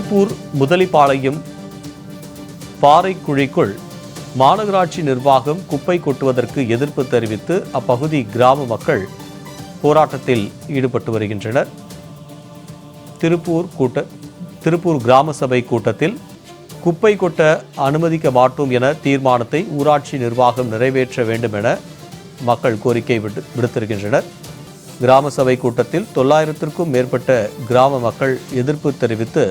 திருப்பூர் முதலிப்பாளையம் பாறைக்குழிக்குள் மாநகராட்சி நிர்வாகம் குப்பை கொட்டுவதற்கு எதிர்ப்பு தெரிவித்து அப்பகுதி கிராம மக்கள் போராட்டத்தில் ஈடுபட்டு வருகின்றனர். திருப்பூர் கூட்ட திருப்பூர் கிராம சபை கூட்டத்தில் குப்பை கொட்ட அனுமதிக்க மாட்டோம் என தீர்மானத்தை ஊராட்சி நிர்வாகம் நிறைவேற்ற வேண்டும் என மக்கள் கோரிக்கை விடு விடுத்திருக்கின்றனர். கிராம சபை கூட்டத்தில் தொள்ளாயிரத்திற்கும் மேற்பட்ட கிராம மக்கள் எதிர்ப்பு தெரிவித்து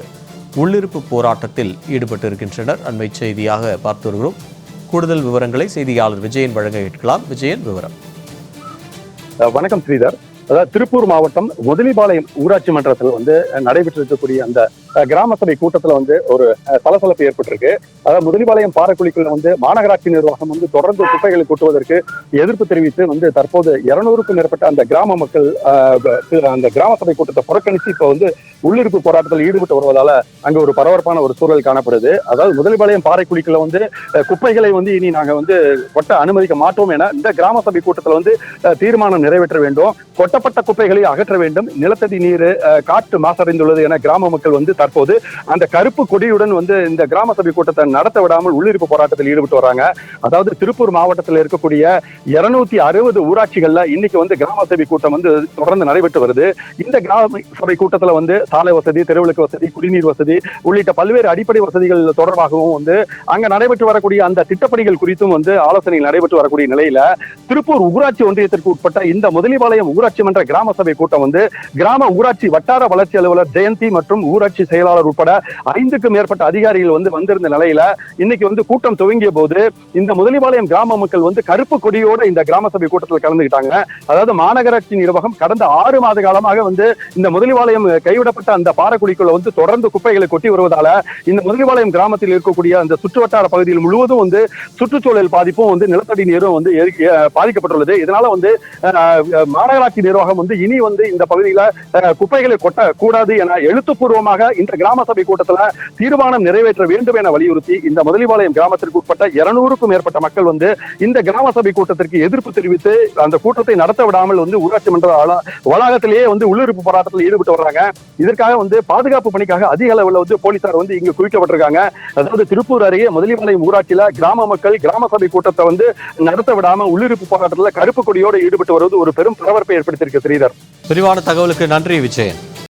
உள்ளிருப்பு போராட்டத்தில் ஈடுபட்டிருக்கின்றனர். அண்மை செய்தியாக பார்த்து வருகிறோம். கூடுதல் விவரங்களை செய்தியாளர் விஜயன் வழங்க கேட்கலாம். விஜயன் விவரம். வணக்கம் ஸ்ரீதர். அதாவது திருப்பூர் மாவட்டம் முதலிபாளையம் ஊராட்சி மன்றத்தில் வந்து நடைபெற்றிருக்கக்கூடிய அந்த கிராம சபை கூட்டத்துல வந்து ஒரு சலசலப்பு ஏற்பட்டிருக்கு. அதாவது முதலிபாளையம் பாறைக்குழிக்குள்ள வந்து மாநகராட்சி நிர்வாகம் வந்து தொடர்ந்து குப்பைகளை கூட்டுவதற்கு எதிர்ப்பு தெரிவித்து வந்து தற்போது இருநூறுக்கும் மேற்பட்ட அந்த கிராம மக்கள் அந்த கிராம சபை கூட்டத்தை புறக்கணித்து இப்போ வந்து உள்ளிருப்பு போராட்டத்தில் ஈடுபட்டு வருவதால அங்க ஒரு பரபரப்பான ஒரு சூழல் காணப்படுது. அதாவது முதலிபாளையம் பாறைக்குழிக்குள்ள வந்து குப்பைகளை வந்து இனி நாங்க வந்து கொட்ட அனுமதிக்க மாட்டோம் என இந்த கிராம சபை கூட்டத்தில் வந்து தீர்மானம் நிறைவேற்ற வேண்டும். கொட்டப்பட்ட குப்பைகளை அகற்ற வேண்டும். நிலத்தடி நீர் காற்று மாசடைந்துள்ளது என கிராம மக்கள் வந்து தற்போது அந்த கருப்பு கொடியுடன் வந்து இந்த கிராம சபை கூட்டத்தை நடத்த விடாமல் உள்ளிருப்பு போராட்டத்தில் ஈடுபட்டு வராங்க. அதாவது திருப்பூர் மாவட்டத்தில் இருக்கக்கூடிய இருநூத்தி அறுபது ஊராட்சிகள்ல இன்னைக்கு வந்து கிராம சபை கூட்டம் வந்து தொடர்ந்து நடைபெற்று வருது. இந்த கிராம சபை கூட்டத்துல வந்து சாலை வசதி தெருவிளக்கு வசதி குடிநீர் வசதி உள்ளிட்ட பல்வேறு அடிப்படை வசதிகள் தொடர்பாகவும் வந்து அங்க நடைபெற்று வரக்கூடிய அந்த திட்டப்பணிகள் குறித்தும் வந்து ஆலோசனை நடைபெற்று வரக்கூடிய நிலையில திருப்பூர் ஊராட்சி ஒன்றியத்திற்கு உட்பட்ட இந்த முதலிபாளையம் ஊராட்சி மன்ற கிராம சபை கூட்டம் வந்து கிராம ஊராட்சி வட்டார வளர்ச்சி அலுவலர் ஜெயந்தி மற்றும் ஊராட்சி செயலாளர் உட்பட ஐந்துக்கும் மேற்பட்ட அதிகாரிகள் வந்து வந்திருந்த நிலையில இன்னைக்கு வந்து கூட்டம் துவங்கிய போது இந்த முதலிபாளையம் கிராம மக்கள் வந்து கருப்பு கொடியோட இந்த கிராம சபை கூட்டத்தில் கலந்துக்கிட்டாங்க அதாவது மாநகராட்சி நிர்வாகம் கடந்த ஆறு மாத காலமாக வந்து இந்த முதலிபாளையம் கைவிடப்பட்ட அந்த பாறைக்குழிக்குள்ள வந்து தொடர்ந்து குப்பைகளை கொட்டி வருவதால இந்த முதலிபாளையம் கிராமத்தில் இருக்கக்கூடிய அந்த சுற்றுவட்டார பகுதியில் முழுவதும் வந்து சுற்றுச்சூழல் பாதிப்பும் வந்து நிலத்தடி நீரும் வந்து எரி- பாதிக்கப்பட்டுள்ளது. இதனால வந்து மாநகராட்சி நிர்வாகம் வந்து இனி வந்து இந்த பகுதியில குப்பைகளை கொட்ட கூடாது என எழுத்துப்பூர்வமாக இந்த கிராம சபை கூட்டத்துல தீர்மானம் நிறைவேற்ற வேண்டும் என வலியுறுத்தி இந்த முதலிபாளையம் கிராமத்திற்கு உட்பட்ட இருநூறுக்கும் மேற்பட்ட மக்கள் வந்து இந்த கிராம சபை கூட்டத்திற்கு எதிர்ப்பு தெரிவித்து அந்த கூட்டத்தை நடத்த விடாமல் வந்து ஊராட்சி மன்ற வளாகத்திலேயே வந்து உள்ளிருப்பு போராட்டத்தில் ஈடுபட்டு வர்றாங்க. இதற்காக வந்து பாதுகாப்பு பணிக்காக அதிக அளவில் வந்து போலீசார் வந்து இங்கு குவிக்கப்பட்டிருக்காங்க. அதாவது திருப்பூர் அருகே முதலிபாளையம் ஊராட்சியில கிராம மக்கள் கிராம சபை கூட்டத்தை வந்து நடத்த விடாம உள்ளிருப்பு போராட்டத்தில் கருப்பு கொடியோடு ஈடுபட்டு வருவது ஒரு பெரும் பரபரப்பை ஏற்படுத்தியிருக்கு ஸ்ரீதர். விரிவான தகவலுக்கு நன்றி விஜயன்.